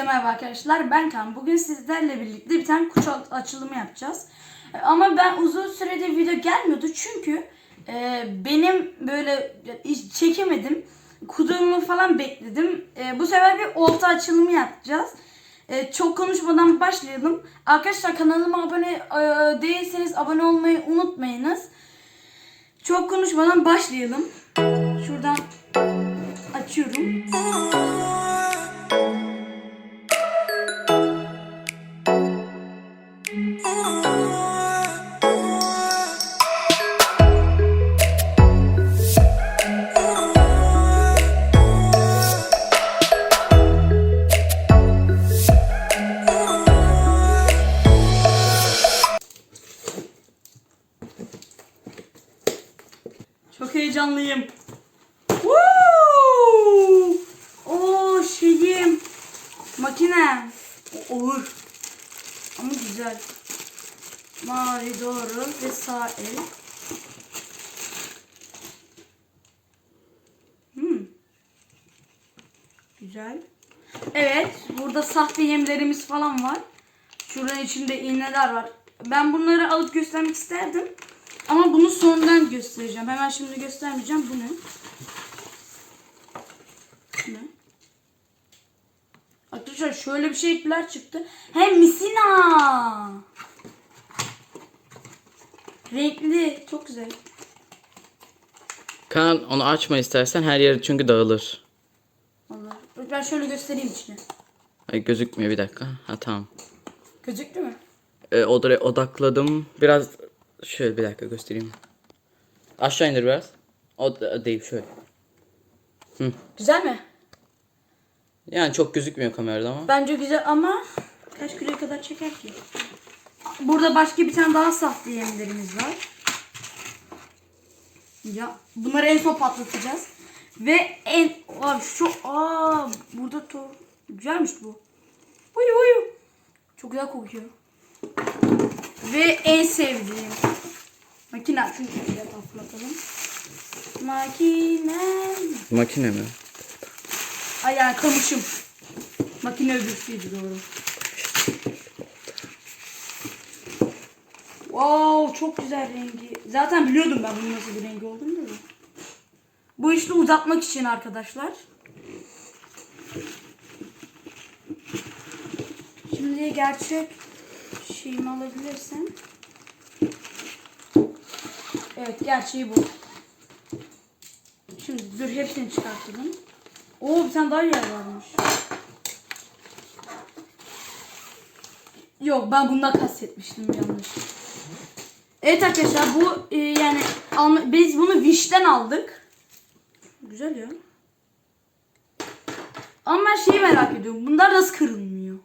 Hepinize merhaba arkadaşlar. Ben Kan. Bugün sizlerle birlikte bir tane kutu açılımı yapacağız. E, Ama ben uzun süredir video gelmiyordu çünkü e, benim böyle çekemedim. Kuduğumu falan bekledim. E, bu sefer bir olta açılımı yapacağız. E, çok konuşmadan başlayalım. Arkadaşlar kanalıma abone e, değilseniz abone olmayı unutmayınız. Çok konuşmadan başlayalım. Şuradan açıyorum. Çok Mavi doğru ve sağ el. Hmm. Güzel. Evet. Burada sahte yemlerimiz falan var. Şuranın içinde iğneler var. Ben bunları alıp göstermek isterdim. Ama bunu sonradan göstereceğim. Hemen şimdi göstermeyeceğim. Bu ne? Ne? Arkadaşlar şöyle bir şeyler çıktı. Hem misina. Renkli. Çok güzel. Kaan onu açma istersen her yer çünkü dağılır. Vallahi. Ben şöyle göstereyim içine. Ay gözükmüyor bir dakika. Ha tamam. Gözüktü mü? Ee, odaya odakladım. Biraz şöyle bir dakika göstereyim. Aşağı indir biraz. O da- değil şöyle. Güzel mi? Yani çok gözükmüyor kamerada ama. Bence güzel ama kaç kiloya kadar çeker ki? Burada başka bir tane daha sahte yemlerimiz var. Ya bunları en son patlatacağız. Ve en abi şu aa burada to güzelmiş bu. Uyu uyu. Çok güzel kokuyor. Ve en sevdiğim makine şunu şöyle patlatalım. Makine. Makine mi? Ay yani kamışım. Makine öbürsüydü doğru. Wow çok güzel rengi. Zaten biliyordum ben bunun nasıl bir rengi olduğunu da. Bu işte uzatmak için arkadaşlar. Şimdi gerçek şeyimi alabilirsem. Evet gerçeği bu. Şimdi dur hepsini çıkartalım. Oo bir tane daha yer varmış. Yok ben bundan kastetmiştim yanlış. Evet arkadaşlar bu e, yani biz bunu Wish'ten aldık. Güzel ya. Ama ben şeyi merak ediyorum. Bunlar nasıl kırılmıyor?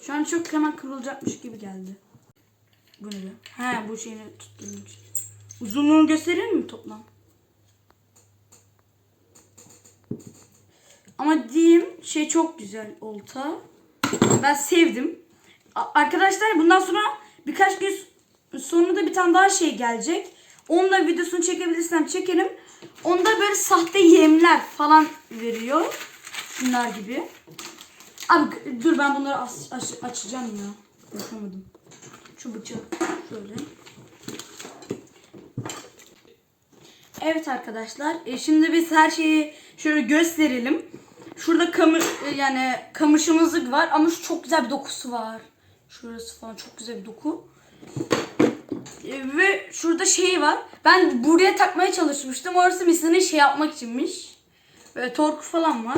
Şu an çok hemen kırılacakmış gibi geldi. Bu ne be? He bu şeyini tuttuğum için. Uzunluğunu gösterir mi toplam? Ama diyeyim şey çok güzel olta. Ben sevdim. Arkadaşlar bundan sonra birkaç gün sonra da bir tane daha şey gelecek. Onunla videosunu çekebilirsem çekerim. Onda böyle sahte yemler falan veriyor. Şunlar gibi. Abi dur ben bunları aç- aç- açacağım ya. Yapamadım. Şu bıçağı şöyle. Evet arkadaşlar. e, şimdi biz her şeyi şöyle gösterelim. Şurada kamu e, yani kamışımızlık var ama şu çok güzel bir dokusu var. Şurası falan çok güzel bir doku. E, ve şurada şey var. Ben buraya takmaya çalışmıştım. Orası misini şey yapmak içinmiş. Böyle torku falan var.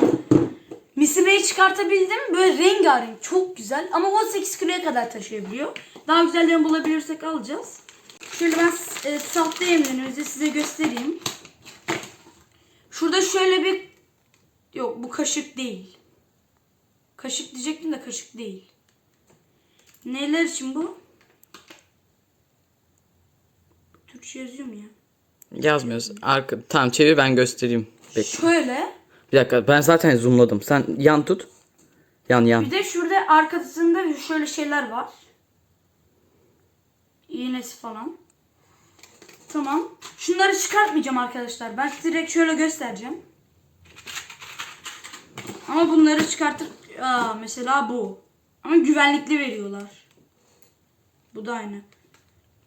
Misineyi çıkartabildim. Böyle rengarenk. Çok güzel. Ama 18 kiloya kadar taşıyabiliyor. Daha güzellerini bulabilirsek alacağız. Şöyle ben e, sahte yemlerimizi size göstereyim. Şurada şöyle bir... Yok bu kaşık değil. Kaşık diyecektim de kaşık değil. Neler için bu? Türkçe yazıyor mu ya? Yazmıyoruz. Arka... Tamam çevir ben göstereyim. Bekle. Şöyle. Bir dakika ben zaten zoomladım. Sen yan tut. Yan yan. Bir de şurada arkasında şöyle şeyler var. İğnesi falan. Tamam. Şunları çıkartmayacağım arkadaşlar. Ben direkt şöyle göstereceğim. Ama bunları çıkartıp Aa, mesela bu. Ama güvenlikli veriyorlar. Bu da aynı.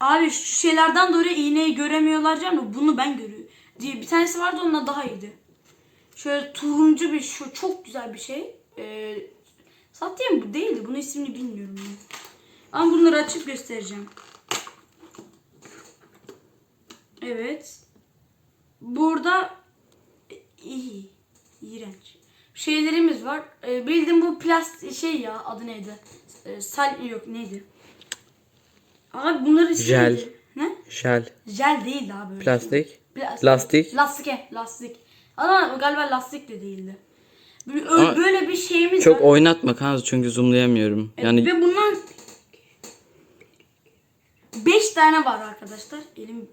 Abi şu şeylerden dolayı iğneyi göremiyorlar canım. Bunu ben görüyorum. Diye bir tanesi vardı onunla daha iyiydi. Şöyle turuncu bir şu çok güzel bir şey. Ee, Satya mı bu değildi. Bunun ismini bilmiyorum ben. Ama bunları açıp göstereceğim. Evet. Burada iyi. iğrenç. Şeylerimiz var. Ee, bildiğim bu plastik şey ya adı neydi? Ee, sal yok neydi? Abi bunları ismi Jel. Ne? Jel. Jel değildi abi. Plastik. Plastik. Lastik. Lastik. he, lastik. Ama galiba lastik de değildi. Böyle, Ama böyle bir şeyimiz Çok var. oynatma kanka çünkü zoomlayamıyorum. Yani Ve bundan 5 tane var arkadaşlar. Elim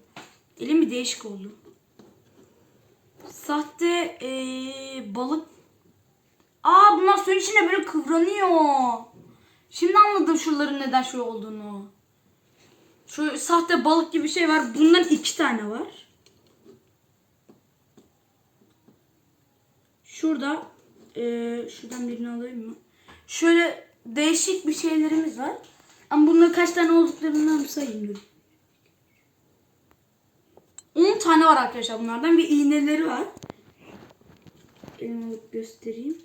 elim bir değişik oldu. Sahte eee, balık. Aa bunlar suyun içinde böyle kıvranıyor. Şimdi anladım şuraların neden şey olduğunu. Şu sahte balık gibi bir şey var. Bundan iki tane var. Şurada eee, şuradan birini alayım mı? Şöyle değişik bir şeylerimiz var. Ama bunların kaç tane olduklarından bir sayayım dur. 10 tane var arkadaşlar bunlardan ve iğneleri var. Alıp göstereyim.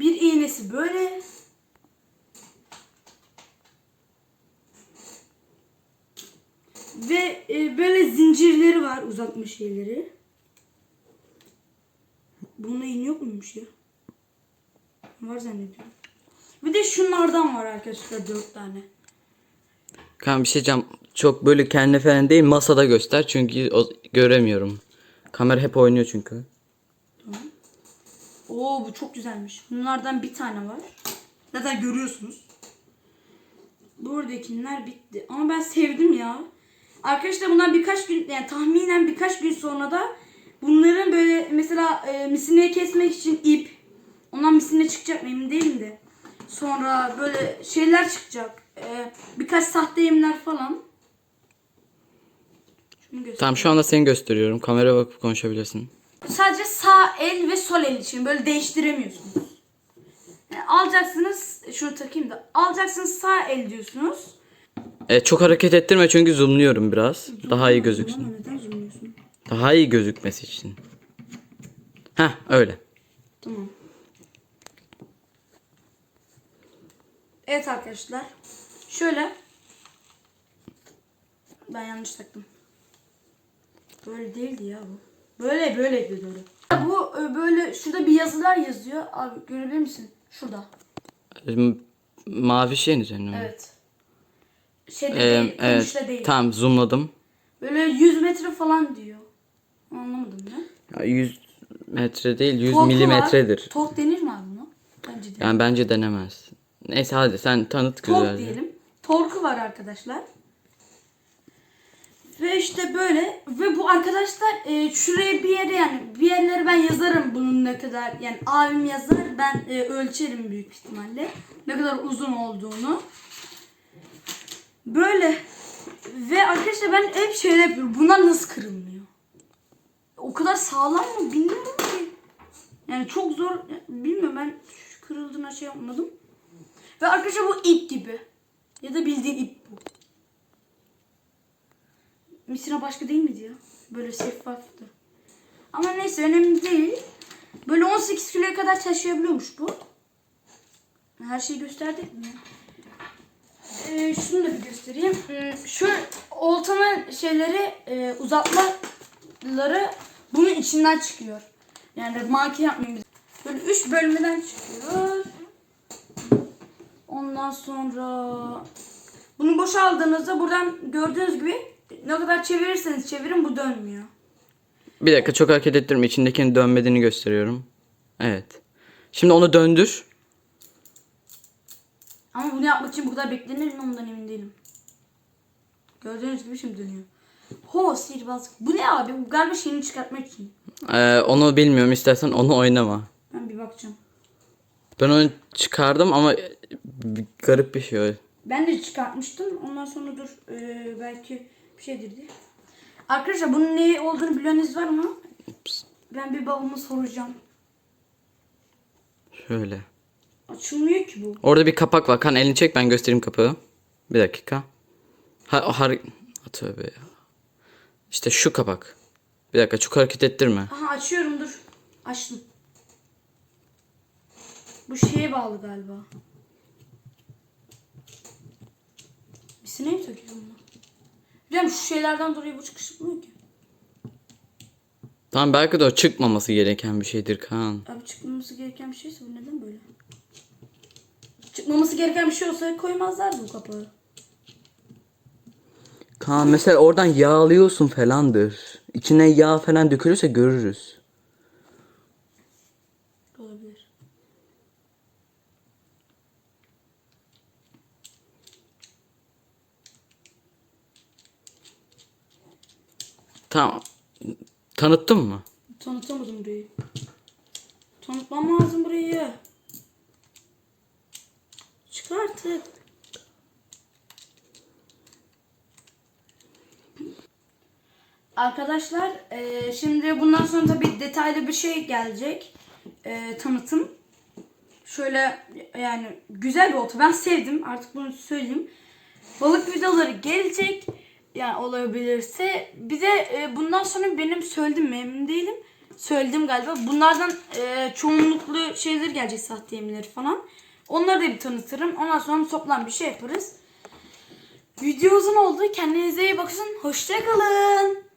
Bir iğnesi böyle. Ve e, böyle zincirleri var uzatma şeyleri. Bunda iğne yok muymuş ya? Var zannediyorum. Bir de şunlardan var arkadaşlar dört tane. kanka bir şey diyeceğim. Çok böyle kendine falan değil masada göster çünkü o, göremiyorum. Kamera hep oynuyor çünkü. Oo bu çok güzelmiş. Bunlardan bir tane var. Zaten görüyorsunuz. Buradakiler bitti. Ama ben sevdim ya. Arkadaşlar bundan birkaç gün yani tahminen birkaç gün sonra da bunların böyle mesela e, misineyi kesmek için ip ondan misine çıkacak mı emin değilim de. Sonra böyle şeyler çıkacak. E, birkaç sahte yemler falan. Şunu. Tamam şu anda seni gösteriyorum. Kameraya bakıp konuşabilirsin. Sadece sağ el ve sol el için böyle değiştiremiyorsunuz. Yani alacaksınız, şunu takayım da alacaksınız sağ el diyorsunuz. E, çok hareket ettirme çünkü zoomluyorum biraz. Daha iyi gözüksün. Neden zoomluyorsun? Daha iyi gözükmesi için. Heh öyle. Tamam. Evet arkadaşlar. Şöyle. Ben yanlış taktım. Böyle değildi ya bu. Böyle böyleydi doğru. Bu e, böyle şurada bir yazılar yazıyor. Abi görebilir misin? Şurada. M- Mavi şeyin üzerine mi? Evet. Şeyde E, değil, evet. değil. Tamam zoomladım. Böyle 100 metre falan diyor. Anlamadım ben. Ya, 100 metre değil 100 Torku milimetredir. Var. Tork denir mi abi buna? Bence de. Yani bence denemez. Neyse hadi sen tanıt Tork güzelce. diyelim. Torku var arkadaşlar. Ve işte böyle ve bu arkadaşlar e, şuraya bir yere yani bir yerlere ben yazarım bunun ne kadar yani abim yazar ben e, ölçerim büyük ihtimalle ne kadar uzun olduğunu. Böyle ve arkadaşlar ben hep şey yapıyorum bunlar nasıl kırılmıyor? O kadar sağlam mı bilmiyorum ki. Yani çok zor bilmiyorum ben kırıldığına şey yapmadım. Ve arkadaşlar bu ip gibi. Ya da bildiğin ip bu. Misina başka değil miydi ya? Böyle şeffaftı. Ama neyse önemli değil. Böyle 18 kiloya kadar taşıyabiliyormuş bu. Her şeyi gösterdik mi? Ee, şunu da bir göstereyim. Hmm, Şu oltanın şeyleri e, uzatmaları bunun içinden çıkıyor. Yani manken yapmayayım. Böyle üç bölmeden çıkıyor. Ondan sonra bunu boşaldığınızda buradan gördüğünüz gibi ne kadar çevirirseniz çevirin bu dönmüyor. Bir dakika çok hareket ettirme. İçindekinin dönmediğini gösteriyorum. Evet. Şimdi onu döndür. Ama bunu yapmak için bu kadar beklenir mi ondan emin değilim. Gördüğünüz gibi şimdi dönüyor. Ho sihirbazlık. Bu ne abi? Bu galiba şeyini çıkartmak için. Ee, onu bilmiyorum istersen onu oynama. Ben bir bakacağım. Ben onu çıkardım ama garip bir şey o. Ben de çıkartmıştım. Ondan sonra dur ee, belki bir şeydir diye. Arkadaşlar bunun ne olduğunu bileniniz var mı? Ben bir babama soracağım. Şöyle. Açılmıyor ki bu. Orada bir kapak var. Kan elini çek ben göstereyim kapağı. Bir dakika. Ha, har Tövbe ya. İşte şu kapak. Bir dakika çok hareket ettirme. Aha açıyorum dur. Açtım. Bu şeye bağlı galiba. Bir sineği mi takıyorum bunu? Biliyorum şu şeylerden dolayı bu çıkışmıyor ki. Tamam belki de o çıkmaması gereken bir şeydir Kaan. Abi çıkmaması gereken bir şeyse bu neden böyle? Çıkmaması gereken bir şey olsa koymazlardı bu kapağı. Kaan mesela oradan yağlıyorsun falandır. İçine yağ falan dökülürse görürüz. Tamam. Tanıttın mı? Tanıtamadım burayı. Tanıtmam lazım burayı. Çık artık. Arkadaşlar eee, şimdi bundan sonra tabii detaylı bir şey gelecek. Eee, tanıtım. Şöyle yani güzel bir oto. Ben sevdim artık bunu söyleyeyim. Balık videoları gelecek. Yani olabilirse. Bir de e, bundan sonra benim söyledim mi emin değilim. Söyledim galiba. Bunlardan e, çoğunluklu şeyler gelecek sahte yeminleri falan. Onları da bir tanıtırım. Ondan sonra toplam bir şey yaparız. Video uzun oldu. Kendinize iyi bakın. Hoşçakalın.